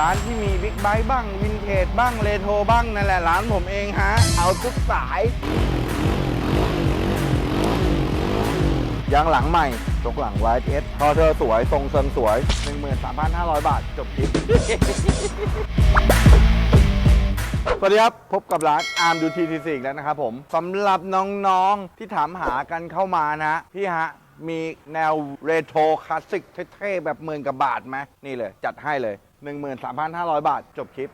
ร้านที่มีบิ๊กไบค์บ้างวินเทจบ้างเรโทรบ้างนั่นแหละร้านผมเองฮะ เอาทุกสายยางหลังใหม่ตกหลัง YS พอเธอสวย ทรงเสริมสวย 13,500 บาท จบคลิป สวัสดีครับ พบกับร้านอาร์มดูทีทีอีกแล้วนะครับผมสำหรับน้องๆ ที่ถามหากันเข้ามานะพี่ฮะ มีแนวเรโทรคลาสสิกเท่ๆ แบบหมื่นกับบาทไหมนี่เลย จัดให้เลย 13,500 บาท จบคลิป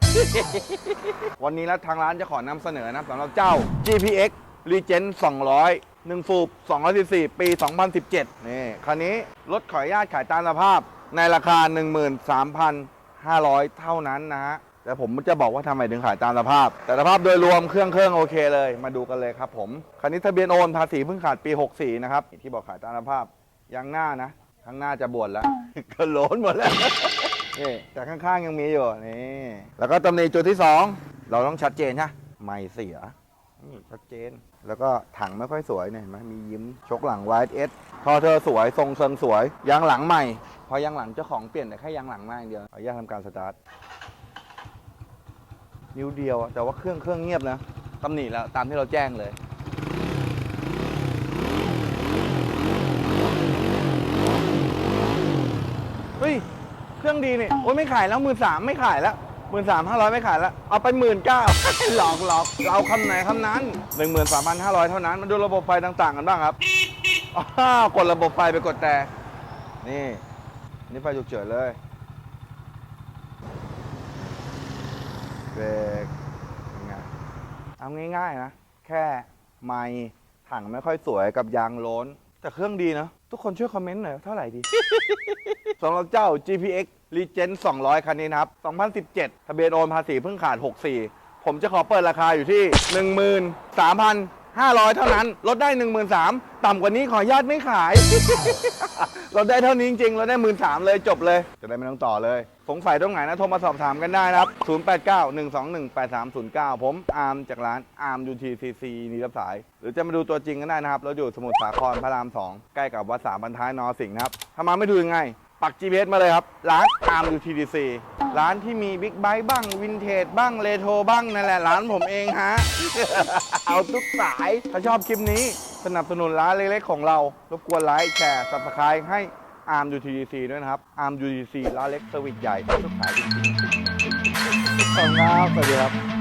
วันนี้แล้วทางร้านจะขอนำเสนอนะสำหรับเจ้า GPX Legend 200 1ฟูบ214 ปี 2017 นี่ คันนี้รถขออนุญาตขายตามสภาพในราคา 13,500 เท่านั้นนะฮะ แต่ผมจะบอกว่าทำไมถึงขายตามสภาพ แต่สภาพโดยรวมเครื่องเครื่องโอเคเลย มาดูกันเลยครับผม คันนี้ทะเบียนโอนภาษีเพิ่งขาดปี 64 นะครับ ที่บอกขายตามสภาพยางหน้านะ ข้างหน้าจะบวชแล้วก็โหลนหมดแล้ว นี่แต่ข้างๆยังมีอยู่นี่แล้วก็ตำหนิจุดที่2เราต้องชัดเจนฮะไม่เสียนี่ชัดเจน แล้วก็ถังไม่ค่อยสวยเนี่ยเห็นไหมมียิ้มชกหลัง YS พอเธอสวยทรงเสริมสวยยางหลังใหม่ พอยางหลังเจ้าของเปลี่ยนแต่แค่ยางหลังมาอย่างเดียวขออนุญาตทำการสตาร์ทนิ้วเดียวอะแต่ว่าเครื่องเครื่องเงียบนะตำหนิแล้วตามที่เราแจ้งเลย เฮ้ย เครื่องดีนี่โอ้ยไม่ขายแล้วหมื่นสามไม่ขายแล้วหมื่นสามห้าร้อยไม่ขายแล้ว เอาไปหมื่นเก้าหลอกหลอกเราคำไหนคำนั้นหนึ่งหมื่นสามพันห้าร้อยเท่านั้น มาดูระบบไฟต่างๆกันบ้างครับอ้าวกดระบบไฟไปกดแต่ นี่ นี่ไฟฉุกเฉินเลยเบรกเป็นไงเอาง่ายๆนะ แค่ไม้ถังไม่ค่อยสวยกับยางล้น แต่เครื่องดีนะ ทุกคนช่วยคอมเมนต์หน่อยเท่าไหร่ดี สำหรับเจ้า GPX Legend 200 คันนี้นะครับ 2017 ทะเบียนโอนภาษีเพิ่งขาด 64 ผมจะขอเปิดราคาอยู่ที่ 500 เท่านั้น ลดได้ 13,000ต่ำกว่านี้ขออนุญาตไม่ขายเราได้เท่านี้จริงๆเราได้ 13,000เลยจบเลย จะได้ไม่ต้องต่อเลยสงสัยตรงไหนนะโทรมาสอบถามกันได้นะครับ 0891218309 ผมอาร์มจากร้านอาร์ม UTCC นี่รับสาย หรือจะมาดูตัวจริงกันได้นะครับ เราอยู่สมุทรสาครพระราม 2 ใกล้กับวัดสามบรรท้ายนอสิงห์นะครับถ้ามาไม่ดูยังไง ปัก GPS มาเลยครับ ร้านอาร์ม UTDC ร้านที่มีบิ๊กไบค์บ้างวินเทจบ้างเรโทรบ้างนั่นแหละร้านผมเองฮะ เอาทุกสายถ้าชอบคลิปนี้ สนับสนุนร้านเล็กๆของเรา รบกวนไลค์แชร์ subscribe ให้อาร์ม UTDC ด้วยนะครับอาร์ม UTDC ร้านเล็กเซอร์วิสใหญ่ทุกสายจริงๆขอบคุณครับสวัสดีครับ